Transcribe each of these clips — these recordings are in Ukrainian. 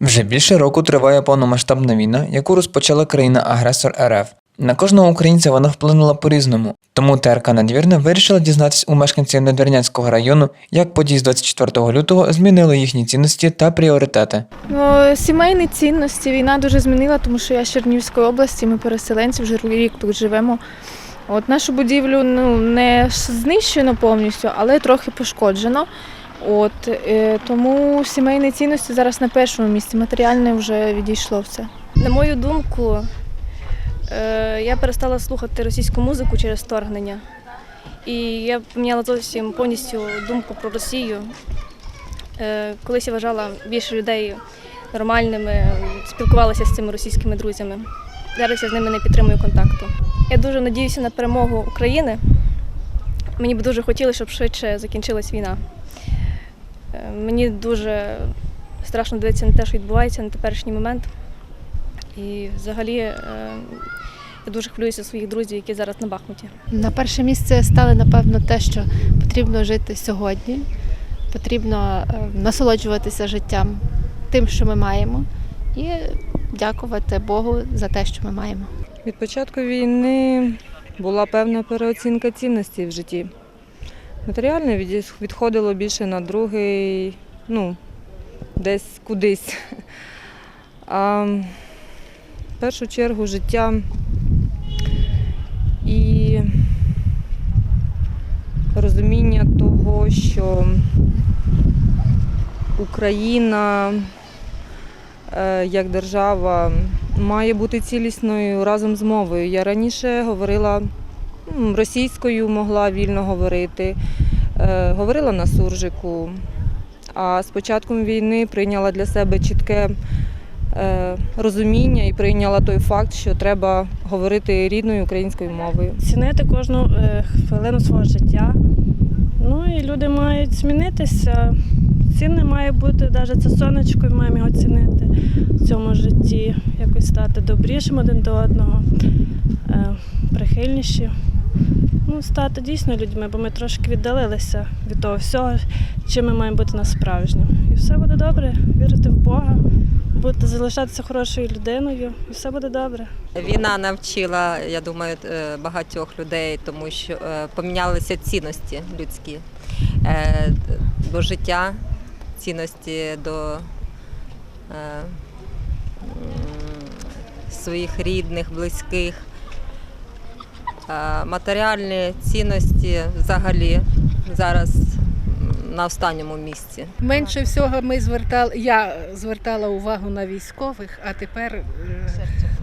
Вже більше року триває повномасштабна війна, яку розпочала країна-агресор РФ. На кожного українця вона вплинула по-різному. Тому ТРК Надвірна вирішила дізнатись у мешканців Надвірнянського району, як події з 24 лютого змінили їхні цінності та пріоритети. Ну, сімейні цінності війна дуже змінила, тому що я з Чернігівської області, ми переселенці, вже рік тут живемо. От нашу будівлю ну, не знищено повністю, але трохи пошкоджено. От, е, тому сімейні цінності зараз на першому місці, матеріальне вже відійшло все. На мою думку, е, я перестала слухати російську музику через вторгнення. І я поміняла зовсім повністю думку про Росію. Е, Колись я вважала більше людей нормальними, спілкувалася з цими російськими друзями. Зараз я з ними не підтримую контакту. Я дуже надіюся на перемогу України. Мені б дуже хотілося, щоб швидше закінчилась війна. Е, Мені дуже страшно дивитися на те, що відбувається на теперішній момент. І взагалі е, я дуже хвилююся своїх друзів, які зараз на Бахмуті. На перше місце стали, напевно, те, що потрібно жити сьогодні, потрібно е, насолоджуватися життям тим, що ми маємо, і дякувати Богу за те, що ми маємо. Від початку війни була певна переоцінка цінностей в житті. Матеріальне відходило більше на другий, ну, десь кудись. А в першу чергу життя і розуміння того, що Україна е, як держава має бути цілісною разом з мовою. Я раніше говорила російською, могла вільно говорити, е, говорила на суржику. А з початком війни прийняла для себе чітке е, розуміння і прийняла той факт, що треба говорити рідною українською мовою. цінити кожну е, хвилину свого життя. Ну і люди мають змінитися. Цінне має бути, навіть це сонечко, і маємо його цінити в цьому житті, якось стати добрішим один до одного, прихильніші. Ну, стати дійсно людьми, бо ми трошки віддалилися від того всього, чим ми маємо бути насправжнім. І все буде добре, вірити в Бога, бути залишатися хорошою людиною, і все буде добре. Війна навчила, я думаю, е, багатьох людей, тому що е, помінялися цінності людські Е, до життя, цінності до своїх рідних, близьких. Е, Матеріальні цінності взагалі зараз на останньому місці. Менше всього ми звертали, я звертала увагу на військових, а тепер е,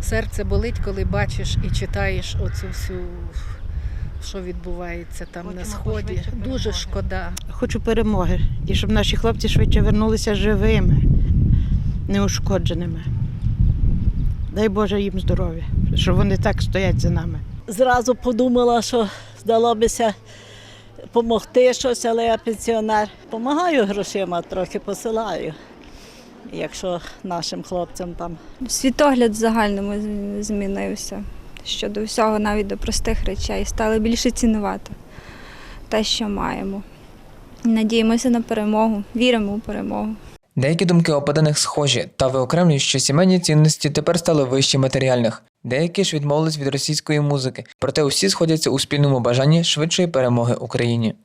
серце болить, коли бачиш і читаєш оцю всю, що відбувається там на сході. Дуже шкода. Хочу перемоги і щоб наші хлопці швидше вернулися живими, неушкодженими. Дай Боже їм здоров'я, щоб вони так стоять за нами. Зразу подумала, що здало бися допомогти щось, але я пенсіонер. Помагаю грошима, трохи посилаю, якщо нашим хлопцям там Світогляд в загальному змінився щодо всього, навіть до простих речей. Стали більше цінувати те, що маємо. Надіємося на перемогу, віримо у перемогу. Деякі думки опаданих схожі та виокремлюють, що сімейні цінності тепер стали вищі матеріальних. Деякі ж відмовились від російської музики, проте усі сходяться у спільному бажанні швидшої перемоги Україні.